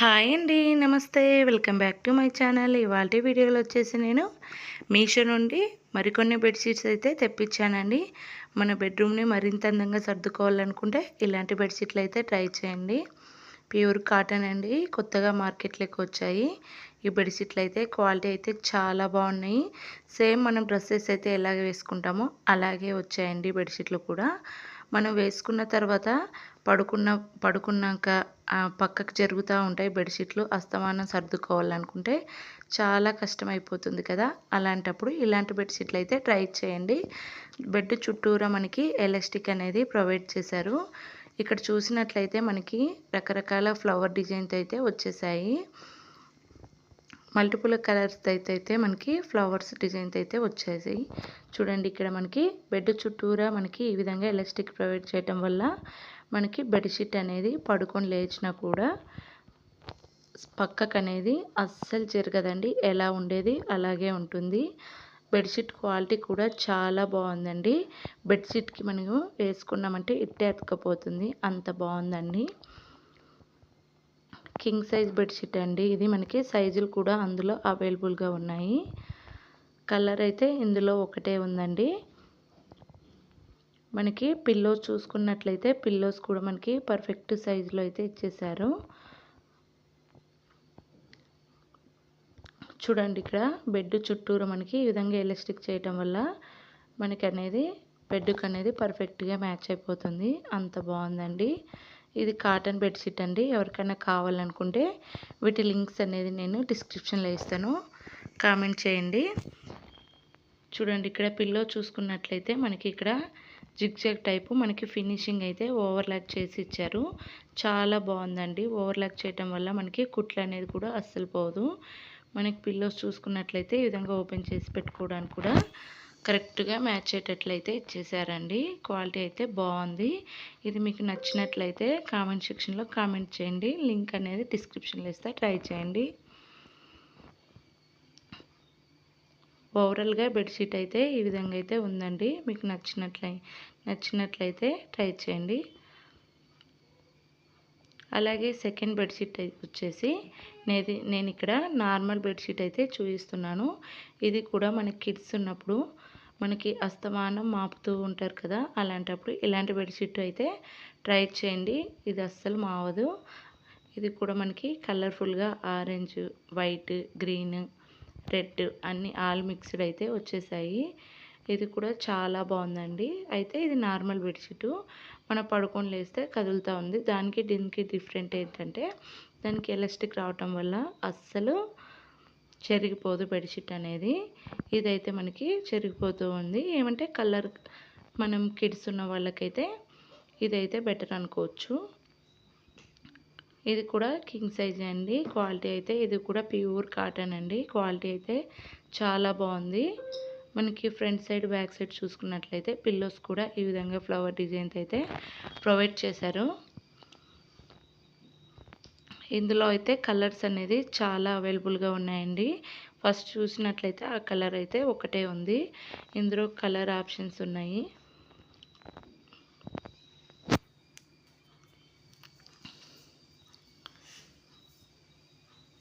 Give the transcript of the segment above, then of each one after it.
Hi అండి నమస్తే. Welcome back to my channel. ఇవాళ వీడియోలో వచ్చేసి నేను మీషో నుండి మరికొన్ని బెడ్షీట్స్ అయితే తెప్పించానండి. మన బెడ్రూమ్ని మరింత అందంగా సర్దుకోవాలనుకుంటే ఇలాంటి బెడ్షీట్లు అయితే ట్రై చేయండి. ప్యూర్ కాటన్ అండి. కొత్తగా మార్కెట్లోకి వచ్చాయి. ఈ బెడ్షీట్లు అయితే క్వాలిటీ అయితే చాలా బాగున్నాయి. సేమ్ మనం డ్రెస్సెస్ అయితే ఎలాగ వేసుకుంటామో అలాగే వచ్చాయండి బెడ్షీట్లు కూడా. మనం వేసుకున్న తర్వాత పడుకున్న పడుకున్నాక పక్కకు జరుగుతూ ఉంటాయి బెడ్షీట్లు అస్తమానం సర్దుకోవాలనుకుంటే చాలా కష్టం అయిపోతుంది కదా. అలాంటప్పుడు ఇలాంటి బెడ్షీట్లు అయితే ట్రై చేయండి. బెడ్ చుట్టూరా మనకి ఎలాస్టిక్ అనేది ప్రొవైడ్ చేశారు. ఇక్కడ చూసినట్లయితే మనకి రకరకాల ఫ్లవర్ డిజైన్స్ అయితే వచ్చేసాయి. మల్టిపుల్ కలర్స్ అయితే అయితే మనకి ఫ్లవర్స్ డిజైన్స్ అయితే వచ్చేసాయి. చూడండి ఇక్కడ మనకి బెడ్ చుట్టూరా మనకి ఈ విధంగా ఎలాస్టిక్ ప్రొవైడ్ చేయటం వల్ల మనకి బెడ్షీట్ అనేది పడుకొని లేచినా కూడా పక్కకు అనేది అస్సలు జరగదండి. ఎలా ఉండేది? అలాగే ఉంటుంది. బెడ్షీట్ క్వాలిటీ కూడా చాలా బాగుందండి. బెడ్షీట్కి మనము వేసుకున్నామంటే ఇట్టే అతకపోతుంది అంత బాగుందండి. కింగ్ సైజ్ బెడ్షీట్ అండి. ఇది మనకి సైజులు కూడా అందులో అవైలబుల్గా ఉన్నాయి. కలర్ అయితే ఇందులో ఒకటే ఉందండి. మనకి పిల్లోస్ చూసుకున్నట్లయితే పిల్లోస్ కూడా మనకి పర్ఫెక్ట్ సైజులో అయితే ఇచ్చేసారు చూడండి ఇక్కడ బెడ్ చుట్టూరు మనకి ఈ విధంగా ఎలాస్టిక్ చేయటం వల్ల మనకి అనేది బెడ్కి అనేది పర్ఫెక్ట్గా మ్యాచ్ అయిపోతుంది. అంత బాగుందండి. ఇది కాటన్ బెడ్షీట్ అండి. ఎవరికైనా కావాలనుకుంటే వీటి లింక్స్ అనేది నేను డిస్క్రిప్షన్లో ఇస్తాను. కామెంట్ చేయండి. చూడండి ఇక్కడ పిల్లో చూసుకున్నట్లయితే మనకి ఇక్కడ జిగ్జాగ్ టైపు మనకి ఫినిషింగ్ అయితే ఓవర్లాక్ చేసి ఇచ్చారు. చాలా బాగుందండి. ఓవర్లాక్ చేయటం వల్ల మనకి కుట్లు అనేది కూడా అస్సలు పోదు. మనకి పిల్లోస్ చూసుకున్నట్లయితే ఈ విధంగా ఓపెన్ చేసి పెట్టుకోవడానికి కూడా కరెక్ట్గా మ్యాచ్ అయ్యేటట్లయితే ఇచ్చేసారండి. క్వాలిటీ అయితే బాగుంది. ఇది మీకు నచ్చినట్లయితే కామెంట్ సెక్షన్లో కామెంట్ చేయండి. లింక్ అనేది డిస్క్రిప్షన్లో ఇస్తే. ట్రై చేయండి. ఓవరాల్గా బెడ్షీట్ అయితే ఈ విధంగా అయితే ఉందండి. మీకు నచ్చినట్లయి నచ్చినట్లయితే ట్రై చేయండి. అలాగే సెకండ్ బెడ్షీట్ వచ్చేసి నేది నేను ఇక్కడ నార్మల్ బెడ్షీట్ అయితే చూపిస్తున్నాను. ఇది కూడా మన కిడ్స్ ఉన్నప్పుడు మనకి అస్తమానం మాపుతూ ఉంటారు కదా అలాంటప్పుడు ఇలాంటి బెడ్షీట్ అయితే ట్రై చేయండి. ఇది అస్సలు మావదు. ఇది కూడా మనకి కలర్ఫుల్గా ఆరెంజ్ వైట్ గ్రీన్ రెడ్ అన్ని ఆల్ మిక్స్డ్ అయితే వచ్చేసాయి. ఇది కూడా చాలా బాగుందండి. అయితే ఇది నార్మల్ బెడ్షీటు. మనం పడుకొని లేస్తే కదులుతూ ఉంది. దానికి దీనికి డిఫరెంట్ ఏంటంటే దానికి ఎలాస్టిక్ రావటం వల్ల అస్సలు చెరిగిపోదు బెడ్షీట్ అనేది. ఇదైతే మనకి చెరిగిపోతూ ఉంది. ఏమంటే కలర్ మనం కిడ్స్ ఉన్న వాళ్ళకైతే ఇదైతే బెటర్ అనుకోవచ్చు. ఇది కూడా కింగ్ సైజ్ అండి. క్వాలిటీ అయితే ఇది కూడా ప్యూర్ కాటన్ అండి. క్వాలిటీ అయితే చాలా బాగుంది. మనకి ఫ్రంట్ సైడ్ బ్యాక్ సైడ్ చూసుకున్నట్లయితే పిల్లోస్ కూడా ఈ విధంగా ఫ్లవర్ డిజైన్స్ అయితే ప్రొవైడ్ చేశారు. ఇందులో అయితే కలర్స్ అనేది చాలా అవైలబుల్గా ఉన్నాయండి. ఫస్ట్ చూసినట్లయితే ఆ కలర్ అయితే ఒకటే ఉంది. ఇందులో కలర్ ఆప్షన్స్ ఉన్నాయి.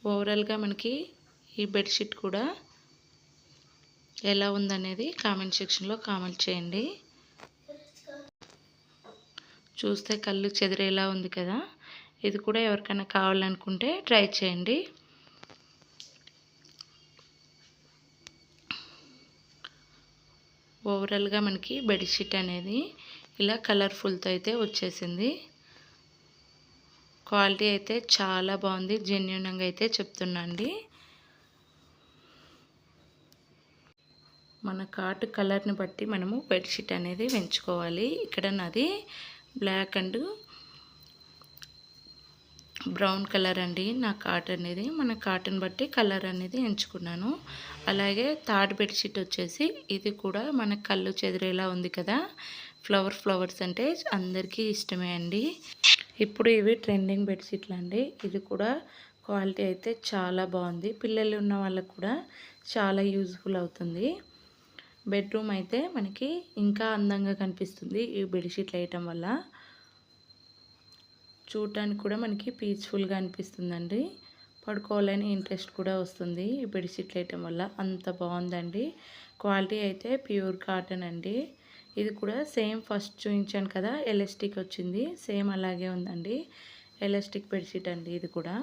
ఓవరాల్గా మనకి ఈ బెడ్షీట్ కూడా ఎలా ఉందనేది కామెంట్ సెక్షన్లో కామెంట్ చేయండి. చూస్తే కళ్ళు చెదిరేలా ఉంది కదా. ఇది కూడా ఎవరికైనా కావాలనుకుంటే ట్రై చేయండి. ఓవరాల్గా మనకి బెడ్షీట్ అనేది ఇలా కలర్ఫుల్తో అయితే వచ్చేసింది. క్వాలిటీ అయితే చాలా బాగుంది. జెన్యున్గా అయితే చెప్తున్నా అండి మన కాటు కలర్ని బట్టి మనము బెడ్షీట్ అనేది పెంచుకోవాలి. ఇక్కడ నాది బ్లాక్ అండ్ బ్రౌన్ కలర్ అండి నా కాట్ అనేది. మన కాటన్ బట్టి కలర్ అనేది ఎంచుకున్నాను. అలాగే థర్డ్ బెడ్షీట్ వచ్చేసి ఇది కూడా మన కళ్ళు చెదిరేలా ఉంది కదా. ఫ్లవర్ ఫ్లవర్స్ అంటే అందరికీ ఇష్టమే అండి. ఇప్పుడు ఇవి ట్రెండింగ్ బెడ్షీట్లు అండి. ఇది కూడా క్వాలిటీ అయితే చాలా బాగుంది. పిల్లలు ఉన్న వాళ్ళకు కూడా చాలా యూజ్ఫుల్ అవుతుంది. బెడ్రూమ్ అయితే మనకి ఇంకా అందంగా కనిపిస్తుంది ఈ బెడ్షీట్లు వేయటం వల్ల. చూడటానికి కూడా మనకి పీస్ఫుల్గా అనిపిస్తుందండి. పడుకోవాలని ఇంట్రెస్ట్ కూడా వస్తుంది ఈ బెడ్షీట్లు వేయటం వల్ల. అంత బాగుందండి. క్వాలిటీ అయితే ప్యూర్ కాటన్ అండి. ఇది కూడా సేమ్ ఫస్ట్ చూపించాను కదా ఎలాస్టిక్ వచ్చింది. సేమ్ అలాగే ఉందండి. ఎలాస్టిక్ బెడ్షీట్ అండి ఇది కూడా.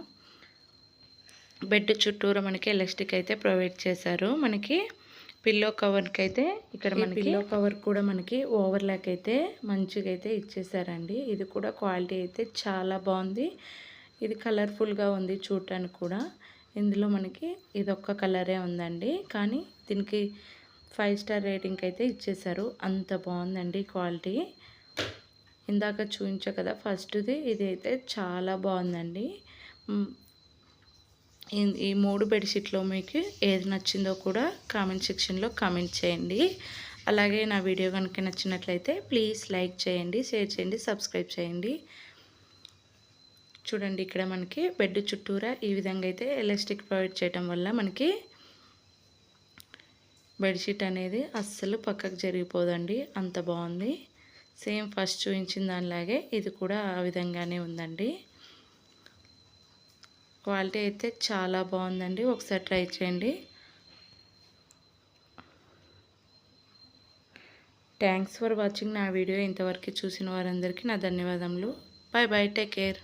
బెడ్ చుట్టూరా మనకి ఎలాస్టిక్ అయితే ప్రొవైడ్ చేశారు. మనకి పిల్లో కవర్కి అయితే ఇక్కడ మనకి పిల్లో కవర్ కూడా మనకి ఓవర్ ల్యాక్ అయితే మంచిగా అయితే ఇచ్చేసారండి. ఇది కూడా క్వాలిటీ అయితే చాలా బాగుంది. ఇది కలర్ఫుల్గా ఉంది చూడటానికి కూడా. ఇందులో మనకి ఇది ఒక్క కలరే ఉందండి. కానీ దీనికి ఫైవ్ స్టార్ రేటింగ్ అయితే ఇచ్చేసారు. అంత బాగుందండి క్వాలిటీ ఇందాక చూపించా కదా ఫస్ట్ది ఇది అయితే చాలా బాగుందండి. ఈ మూడు బెడ్షీట్లో మీకు ఏది నచ్చిందో కూడా కామెంట్ సెక్షన్లో కామెంట్ చేయండి. అలాగే నా వీడియో కనుక నచ్చినట్లయితే ప్లీజ్ లైక్ చేయండి షేర్ చేయండి సబ్స్క్రైబ్ చేయండి. చూడండి ఇక్కడ మనకి బెడ్ చుట్టూరా ఈ విధంగా అయితే ఎలాస్టిక్ ప్రొవైడ్ చేయడం వల్ల మనకి బెడ్షీట్ అనేది అస్సలు పక్కకు జరిగిపోదండి. అంత బాగుంది. సేమ్ ఫస్ట్ చూపించిన దానిలాగే ఇది కూడా ఆ విధంగానే ఉందండి. క్వాలిటీ అయితే చాలా బాగుందండి. ఒకసారి ట్రై చేయండి. థ్యాంక్స్ ఫర్ వాచింగ్ నా వీడియో. ఇంతవరకు చూసిన వారందరికీ నా ధన్యవాదములు. Bye bye take care